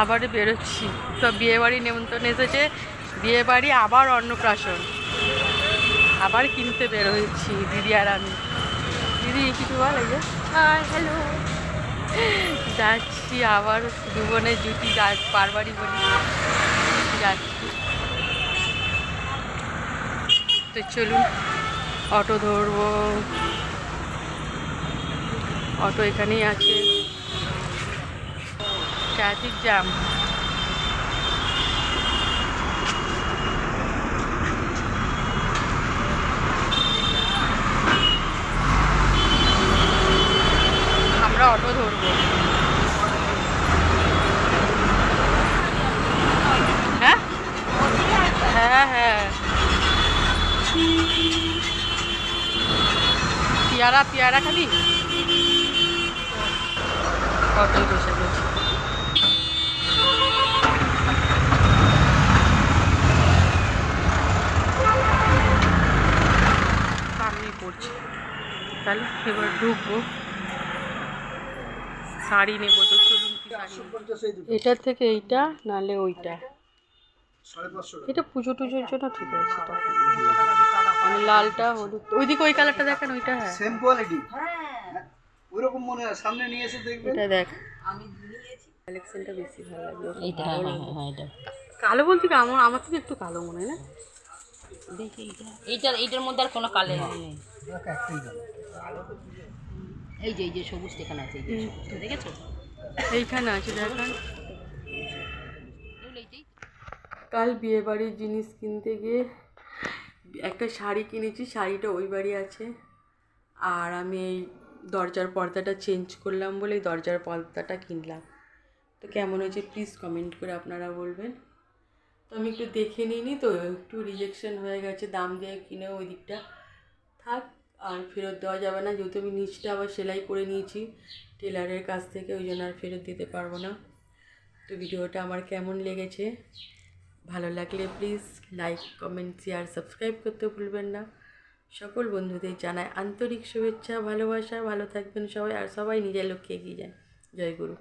আবার বেরোচ্ছি। সব বিয়েবাড়ি নেমন্তন্ন এসেছে। বিয়েবাড়ি আবার অন্নপ্রাশন। আবার কিনতে বের হয়েছি দিদি আর আমি। দিদি কিছু বল এই যে? হ্যালো যাচ্ছি আবার দুবনের জুটি যা বারবারই বলি। যাচ্ছি। তো চলুন অটো ধরবো। অটো এখানেই আছে। ট্রাফিক জ্যাম আমরা অটো ধরবো। হ্যাঁ? হ্যাঁ হ্যাঁ। পেয়ারা পেয়ারা খাবি? অটোয় বসে গেছি সামনে পড়ছে তাহলে এবার ঢুকবো। শাড়ি নেব তো চলুন কি শাড়ি নেব। এটার থেকে এইটা নালে ওইটা। এটা পুজো টুজোর জন্য ঠিক আছে এটা। মানে লালটা হলুদ ওইদিকে ওই কালারটা দেখেন ওইটা হ্যাঁ। সেম কোয়ালিটি ওইরকম মনে হয় সামনে নিয়ে এসে দেখবেন। এটা দেখ। কালেকশনটা বেশি ভালো লাগল। এইটা হ্যাঁ হ্যাঁ হ্যাঁ এটা। কালো বলতে কি আমার আমার থেকে একটু কালো মনে হয় না? দেখি এইটা। এইটার এইটার মধ্যে আর কোনো কালে নেই। এই যে এই যে সবুজ এখানে আছে এই যে সবুজটা দেখেছ? এইখানে আছে দেখেন কাল বিয়ে বাড়ির জিনিস কিনতে গিয়ে একটা শাড়ি কিনেছি শাড়িটা ওই বাড়ি আছে। আর আমি এই দরজার পর্দাটা চেঞ্জ করলাম বলে এই দরজার পর্দাটা কিনলাম। তো কেমন হয়েছে প্লিজ কমেন্ট করে আপনারা বলবেন। তো আমি একটু দেখে নিইনি তো একটু রিজেকশন হয়ে গেছে দাম দিয়ে কিনে ওই দিকটা। থাক। আর ফেরত দেওয়া যাবে না। যেহেতু আমি নিচটা আবার সেলাই করে নিয়েছি, টেলারের কাছ থেকে, ওই জন্য আর ফেরত দিতে পারব না। তো ভিডিওটা আমার কেমন লেগেছে? ভালো লাগলে please like comment share subscribe করতে ভুলবেন না। সকল বন্ধুদের জানায় আন্তরিক শুভেচ্ছা, ভালোবাসা। ভালো থাকবেন সবাই, আর সবাই নিজের লক্ষ্যে এগিয়ে যায় জয় গুরু।